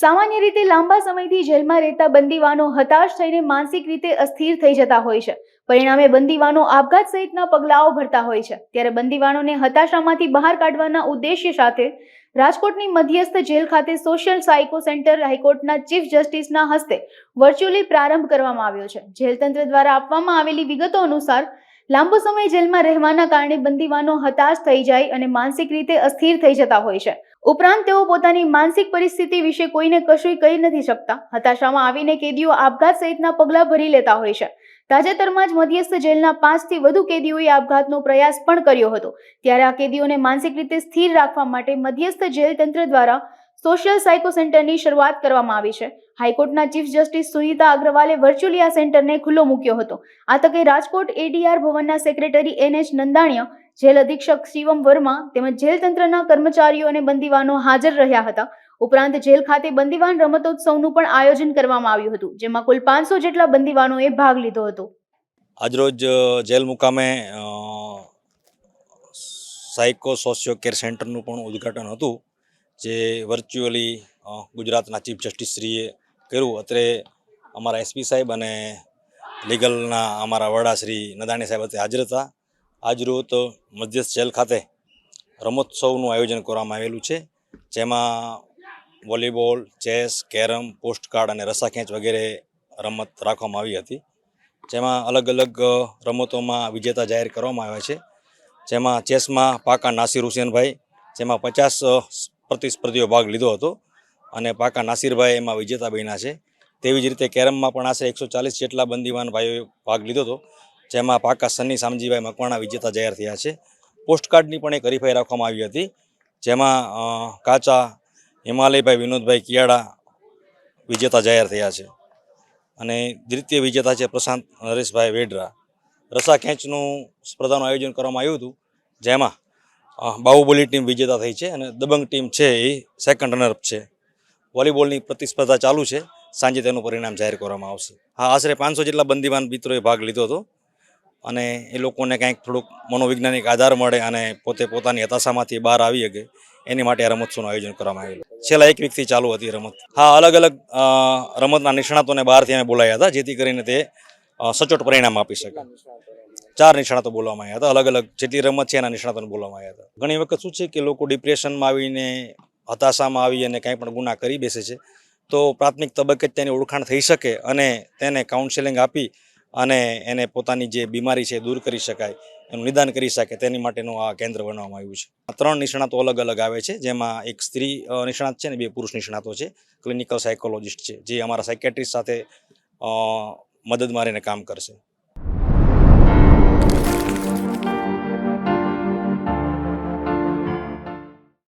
સામાન્ય રીતે લાંબા સમયથી જેલમાં રહેતા બંદીવાનો હતાશ થઈને માનસિક રીતે અસ્થિર થઈ જતા હોય છે. પરિણામે બંદીવાનો આપઘાત સહિતના પગલાઓ ભરતા હોય છે. ત્યારે બંદીવાનોને હતાશામાંથી બહાર કાઢવાના ઉદ્દેશ્ય સાથે રાજકોટની મધ્યસ્થ જેલ ખાતે સોશિયલ સાયકો સેન્ટર હાઈકોર્ટના ચીફ જસ્ટિસના હસ્તે વર્ચ્યુઅલી પ્રારંભ કરવામાં આવ્યો છે. જેલ તંત્ર દ્વારા આપવામાં આવેલી વિગતો અનુસાર લાંબો સમય જેલમાં રહેવાના કારણે બંદીવાનો હતાશ થઈ જાય અને માનસિક રીતે અસ્થિર થઈ જતા હોય છે. ઉપરાંત તેઓ પોતાની માનસિક પરિસ્થિતિ વિશે કોઈને કશું કહી નથી શકતા. હતાશામાં આવીને કેદીઓ આપઘાત સહિતના પગલાં ભરી લેતા હોય છે. તાજેતરમાં જ મધ્યસ્થ જેલના પાંચથી વધુ કેદીઓએ આપઘાતનો પ્રયાસ પણ કર્યો હતો. ત્યારે આ કેદીઓને માનસિક રીતે સ્થિર રાખવા માટે મધ્યસ્થ જેલ તંત્ર દ્વારા સોશિયલ સાયકો સેન્ટરની શરૂઆત કરવામાં આવી છે. હાઈકોર્ટના ચીફ જસ્ટિસ સુનીતા અગ્રવાલે વર્ચ્યુઅલી આ સેન્ટરને ખુલ્લો મૂક્યો હતો. આ તકે રાજકોટ એડીઆર ભવનના સેક્રેટરી એન એચ નંદાણીયા, જેલ અધિક્ષક શિવમ વર્મા તેમજ જેલ તંત્રના કર્મચારીઓ અને બંદીવાનો હાજર રહ્યા હતા. ઉપરાંત જેલ ખાતે બંદીવાન રમતોત્સવનું પણ આયોજન કરવામાં આવ્યું હતું, જેમાં કુલ પાંચસો જેટલા બંદીવાનોએ ભાગ લીધો હતો. આજરોજ જેલ મુકામે સાયકો સોશિયો કેર સેન્ટરનું પણ ઉદ્ઘાટન હતું. જે વર્ચ્યુઅલી ગુજરાતના ચીફ જસ્ટિસશ્રીએ કર્યું. અત્રે અમારા એસપી સાહેબ અને લીગલના અમારા વડા શ્રી નદાણી સાહેબ અત્રે હાજર હતા. આજરોજ મધ્યસ્થ જેલ ખાતે રમોત્સવનું આયોજન કરવામાં આવેલું છે, જેમાં વોલીબોલ, ચેસ, કેરમ, પોસ્ટકાર્ડ અને રસાખેંચ વગેરે રમત રાખવામાં આવી હતી. જેમાં અલગ અલગ રમતોમાં વિજેતા જાહેર કરવામાં આવ્યા છે. જેમાં ચેસમાં પાકા નાસિર હુસેનભાઈ, જેમાં પચાસ પ્રતિસ્પર્ધીઓ ભાગ લીધો હતો અને પાકા નાસિરભાઈ એમાં વિજેતા બન્યા છે. તેવી જ રીતે કેરમમાં પણ આશરે એકસો ચાલીસ જેટલા બંદીવાન ભાઈઓએ ભાગ લીધો હતો, જેમાં પાકા સન્ની સામજીભાઈ મકવાણા વિજેતા જાહેર થયા છે. પોસ્ટકાર્ડની પણ એક હરીફાઈ રાખવામાં આવી હતી, જેમાં કાચા, હિમાલયભાઈ, વિનોદભાઈ કિયાડા વિજેતા જાહેર થયા છે. અને દ્વિતીય વિજેતા છે પ્રશાંત નરેશભાઈ વેડરા. રસા ખેંચનું સ્પર્ધાનું આયોજન કરવામાં આવ્યું હતું, જેમાં બાહુબલી ટીમ વિજેતા થઈ છે અને દબંગ ટીમ છે એ સેકન્ડ રનરઅપ છે. વોલીબોલની પ્રતિસ્પર્ધા ચાલુ છે. સાંજે તેનું પરિણામ જાહેર કરવામાં આવશે. હા, આશરે પાંચસો જેટલા બંદીવાન મિત્રોએ ભાગ લીધો હતો અને એ લોકોને કંઈક થોડુંક મનોવૈજ્ઞાનિક આધાર મળે અને પોતે પોતાની હતાશામાંથી બહાર આવી શકે એની માટે આ રમોત્સવનું આયોજન કરવામાં આવેલું. છેલ્લા એક વીકથી ચાલુ હતી રમત. હા અલગ અલગ રમતના નિષ્ણાતોને બહારથી અમે બોલાયા હતા જેથી કરીને તે સચોટ પરિણામ આપી શકે. ચાર નિષ્ણાતો બોલવામાં આવ્યા હતા અલગ અલગ જેટલી રમત છે એના નિષ્ણાતોને બોલવામાં આવ્યા હતા. ઘણી વખત શું છે કે લોકો ડિપ્રેશનમાં આવીને, હતાશામાં આવી અને કાંઈ પણ ગુના કરી બેસે છે. તો પ્રાથમિક તબક્કે જ તેની ઓળખાણ થઈ શકે અને તેને કાઉન્સેલિંગ આપી અને એને પોતાની જે બીમારી છે દૂર કરી શકાય, એનું નિદાન કરી શકે, તેની માટેનું આ કેન્દ્ર બનાવવામાં આવ્યું છે. આ ત્રણ નિષ્ણાતો અલગ અલગ આવે છે, જેમાં એક સ્ત્રી નિષ્ણાત છે ને બે પુરુષ નિષ્ણાતો છે. ક્લિનિકલ સાયકોલોજિસ્ટ છે, જે અમારા સાયકેટ્રિસ્ટ સાથે મદદ મારીને કામ કરશે.